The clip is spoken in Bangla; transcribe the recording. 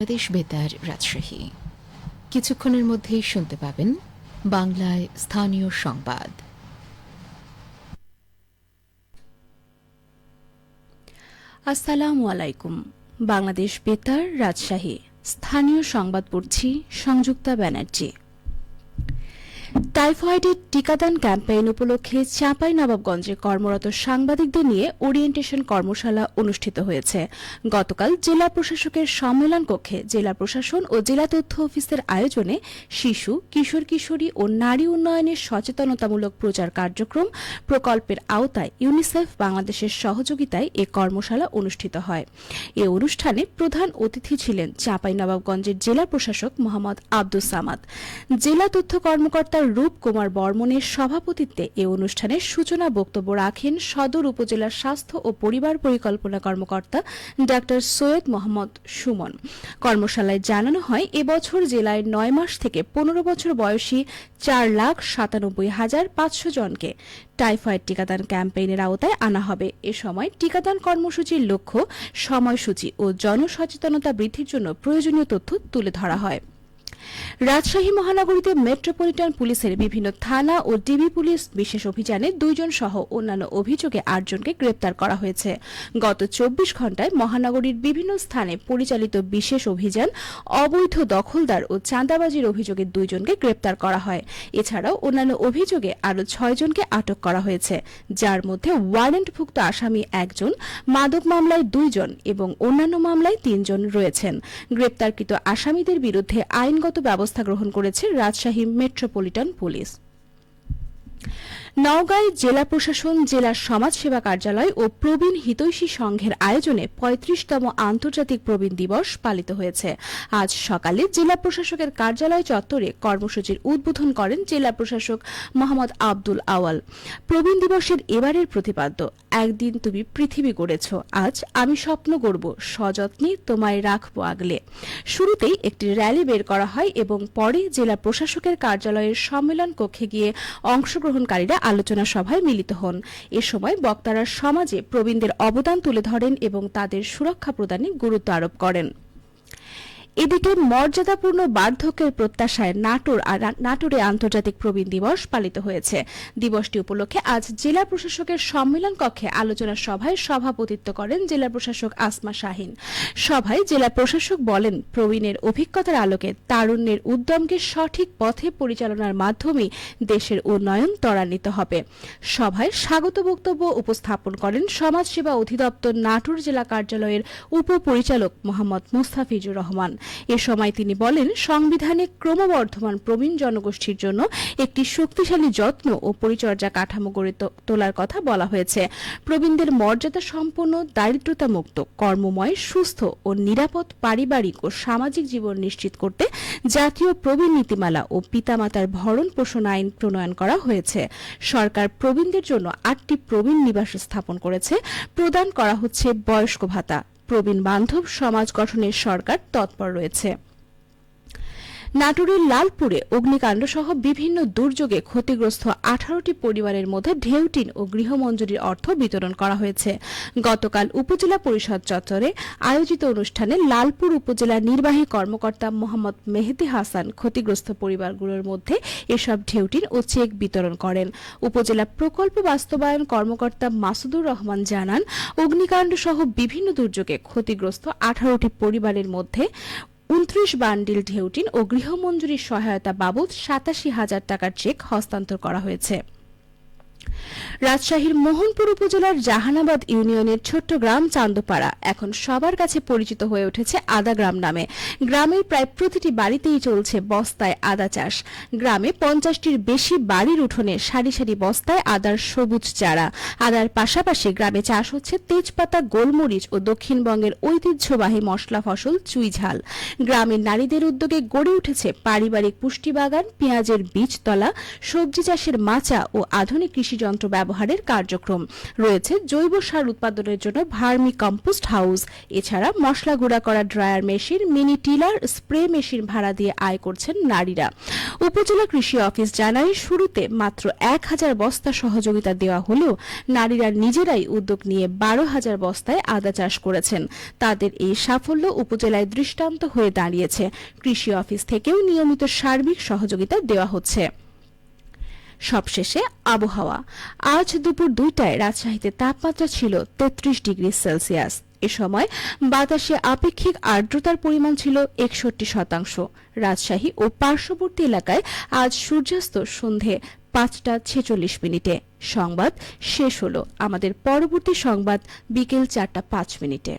বাংলাদেশ বেতার রাজশাহী। কিছুক্ষণের মধ্যেই শুনতে পাবেন বাংলায় স্থানীয় সংবাদ। আসসালামু আলাইকুম। বাংলাদেশ বেতার, রাজশাহী। স্থানীয় সংবাদ পড়ছি সংযুক্তা ব্যানার্জি। টাইফয়েডের টিকাদান ক্যাম্পেইন উপলক্ষে চাঁপাই নবাবগঞ্জে কর্মরত সাংবাদিকদের নিয়ে ওরিয়েন্টেশন কর্মশালা অনুষ্ঠিত হয়েছে। গতকাল জেলা প্রশাসকের সম্মেলন কক্ষে জেলা প্রশাসন ও জেলা তথ্য অফিসের আয়োজনে শিশু, কিশোর কিশোরী ও নারী উন্নয়নের সচেতনতামূলক প্রচার কার্যক্রম প্রকল্পের আওতায় ইউনিসেফ বাংলাদেশের সহযোগিতায় এ কর্মশালা অনুষ্ঠিত হয়। এ অনুষ্ঠানে প্রধান অতিথি ছিলেন চাঁপাই নবাবগঞ্জের জেলা প্রশাসক মোহাম্মদ আব্দুস সামাদ। জেলা তথ্য কর্মকর্তা রূপ কুমার বর্মনের সভাপতিত্বে এ অনুষ্ঠানের সূচনা বক্তব্য রাখেন সদর উপজেলার স্বাস্থ্য ও পরিবার পরিকল্পনা কর্মকর্তা ডা সৈয়দ মোহাম্মদ সুমন। কর্মশালায় জানানো হয়, এবছর জেলায় নয় মাস থেকে পনেরো বছর বয়সী চার লাখ সাতানব্বই হাজার পাঁচশো জনকে টাইফয়েড টিকাদান ক্যাম্পেইনের আওতায় আনা হবে। এ সময় টিকাদান কর্মসূচির লক্ষ্য সময়সূচি ও জনসচেতনতা বৃদ্ধির জন্য প্রয়োজনীয় তথ্য তুলে ধরা হয়। রাজশাহী মহানগরীতে মেট্রোপলিটন পুলিশের বিভিন্ন থানা ও ডিবি পুলিশ বিশেষ অভিযানে দুইজন সহ অন্যান্য অভিযোগে আটজনকে গ্রেপ্তার করা হয়েছে। গত চব্বিশ ঘণ্টায় মহানগরীর বিভিন্ন স্থানে পরিচালিত বিশেষ অভিযান, অবৈধ দখলদার ও চাঁদাবাজির অভিযোগে দুইজনকে গ্রেপ্তার করা হয়। এছাড়াও অন্যান্য অভিযোগে আরও ছয়জনকে আটক করা হয়েছে, যার মধ্যে ওয়ারেন্টভুক্ত আসামি একজন, মাদক মামলায় দুইজন এবং অন্যান্য মামলায় তিনজন রয়েছেন। গ্রেপ্তারকৃত আসামিদের বিরুদ্ধে আইনগত ব্যবস্থা গ্রহণ করেছে রাজশাহী মেট্রোপলিটন পুলিশ। নওগাঁয় জেলা প্রশাসন, জেলা সমাজসেবা কার্যালয় ও প্রবীণ হিতৈষী সংঘের আয়োজনে পঁয়ত্রিশতম আন্তর্জাতিক প্রবীণ দিবস পালিত হয়েছে। আজ সকালে জেলা প্রশাসকের কার্যালয় চত্বরে কর্মসূচির উদ্বোধন করেন জেলা প্রশাসক মোহাম্মদ আব্দুল আওয়াল। প্রবীণ দিবসের এবারের প্রতিপাদ্য, একদিন তুমি পৃথিবী গড়েছ, আজ আমি স্বপ্ন গড়ব, সযত্নে তোমায় রাখব আগলে। শুরুতেই একটি র্যালি বের করা হয় এবং পরে জেলা প্রশাসকের কার্যালয়ের সম্মেলন কক্ষে গিয়ে অংশগ্রহণকারীরা আলোচনা সভায় মিলিত হন। এ সময় বক্তারা সমাজে প্রবীণদের অবদান তুলে ধরেন এবং তাদের সুরক্ষা প্রদানে গুরুত্ব আরোপ করেন। এদিকে মর্যাদাপূর্ণ বার্ধক্যের প্রত্যাশায় নাটোর নাটোরে আন্তর্জাতিক প্রবীণ দিবস পালিত হয়েছে। দিবসটি উপলক্ষে আজ জেলা প্রশাসকের সম্মেলন কক্ষে আলোচনা সভায় সভাপতিত্ব করেন জেলা প্রশাসক আসমা শাহিন। সভায় জেলা প্রশাসক বলেন, প্রবীণের অভিজ্ঞতার আলোকে তারুণ্যের উদ্যমকে সঠিক পথে পরিচালনার মাধ্যমে দেশের উন্নয়ন ত্বরান্বিত হবে। সভায় স্বাগত বক্তব্য উপস্থাপন করেন সমাজসেবা অধিদপ্তর নাটোর জেলা কার্যালয়ের উপপরিচালক মোহাম্মদ মুস্তাফিজুর রহমান। এ সময় তিনি বলেন, সংবিধানে ক্রমবর্ধমান প্রবীণ জনগোষ্ঠীর জন্য একটি শক্তিশালী যত্ন ও পরিচর্যা কাঠামো গড়ে তোলার কথা বলা হয়েছে। প্রবীণদের মর্যাদা সম্পন্ন দারিদ্রতামুক্ত কর্মময়, সুস্থ ও নিরাপদ পারিবারিক ও সামাজিক জীবন নিশ্চিত করতে জাতীয় প্রবীণ নীতিমালা ও পিতামাতার ভরণ পোষণ আইন প্রণয়ন করা হয়েছে। সরকার প্রবীণদের জন্য আটটি প্রবীণ নিবাস স্থাপন করেছে। প্রদান করা হচ্ছে বয়স্ক ভাতা। প্রবীণ বান্ধব সমাজ গঠনের সরকার তৎপর রয়েছে। নাটোরের লালপুরে অগ্নিকাণ্ড সহ বিভিন্ন দুর্যোগে ক্ষতিগ্রস্ত আঠারোটি পরিবারের মধ্যে ঢেউটিন ও গৃহমঞ্জুরির অর্থ বিতরণ করা হয়েছে। গতকাল উপজেলা পরিষদ চত্বরে আয়োজিত অনুষ্ঠানে লালপুর উপজেলা নির্বাহী কর্মকর্তা মোহাম্মদ মেহেদি হাসান ক্ষতিগ্রস্ত পরিবারগুলোর মধ্যে এসব ঢেউটিন ও চেক বিতরণ করেন। উপজেলা প্রকল্প বাস্তবায়ন কর্মকর্তা মাসুদুর রহমান জানান, অগ্নিকাণ্ড সহ বিভিন্ন দুর্যোগে ক্ষতিগ্রস্ত আঠারোটি পরিবারের মধ্যে উনত্রিশ বান্ডিল ঢেউটিন ও গৃহমঞ্জুরির সহায়তা বাবদ সাতাশি হাজার টাকার চেক হস্তান্তর করা হয়েছে। রাজশাহীর মোহনপুর উপজেলার জাহানাবাদ ইউনিয়নের ছোট্ট গ্রাম চান্দপাড়া। এখন সবার কাছে পরিচিত হয়ে উঠেছে আদা গ্রাম নামে। গ্রামের প্রায় প্রতিটি বাড়িতেই চলছে বস্তায় আদা চাষ। গ্রামে পঞ্চাশটির বেশি বাড়ির উঠোনে সারি সারি বস্তায় আদার সবুজ চারা। আদার পাশাপাশি গ্রামে চাষ হচ্ছে তেজপাতা, গোলমরিচ ও দক্ষিণবঙ্গের ঐতিহ্যবাহী মশলা ফসল চুইঝাল গ্রামের নারীদের উদ্যোগে গড়ে উঠেছে পারিবারিক পুষ্টি বাগান, পেঁয়াজের বীজতলা, সবজি চাষের মাচা ও আধুনিক কৃষি কৃষি যন্ত্র ব্যবহারের কার্যক্রম। রয়েছে জৈব সার উৎপাদনের জন্য ভার্মি কম্পোস্ট হাউস। এছাড়া মশলা গুঁড়া করা dryer machine, mini tiller, spray machine ভাড়া দিয়ে আয় করছেন নারীরা। উপজেলা কৃষি অফিস জানায়, শুরুতে মাত্র এক হাজার বস্তা সহযোগিতা দেওয়া হলেও নারীরা নিজেরাই উদ্যোগ নিয়ে বারো হাজার বস্তায় আদা চাষ করেছেন। তাদের এই সাফল্য উপজেলায় দৃষ্টান্ত হয়ে দাঁড়িয়েছে। কৃষি অফিস থেকেও নিয়মিত সার্বিক সহযোগিতা দেওয়া হচ্ছে। সবশেষে আবহাওয়া। আজ দুপুর দুইটায় রাজশাহীতে তাপমাত্রা ছিল তেত্রিশ ডিগ্রি সেলসিয়াস। এ সময় বাতাসে আপেক্ষিক আর্দ্রতার পরিমাণ ছিল একষট্টি শতাংশ। রাজশাহী ও পার্শ্ববর্তী এলাকায় আজ সূর্যাস্ত সন্ধে পাঁচটা ছেচল্লিশ মিনিটে। সংবাদ শেষ হলো। আমাদের পরবর্তী সংবাদ বিকেল চারটা পাঁচ মিনিটে।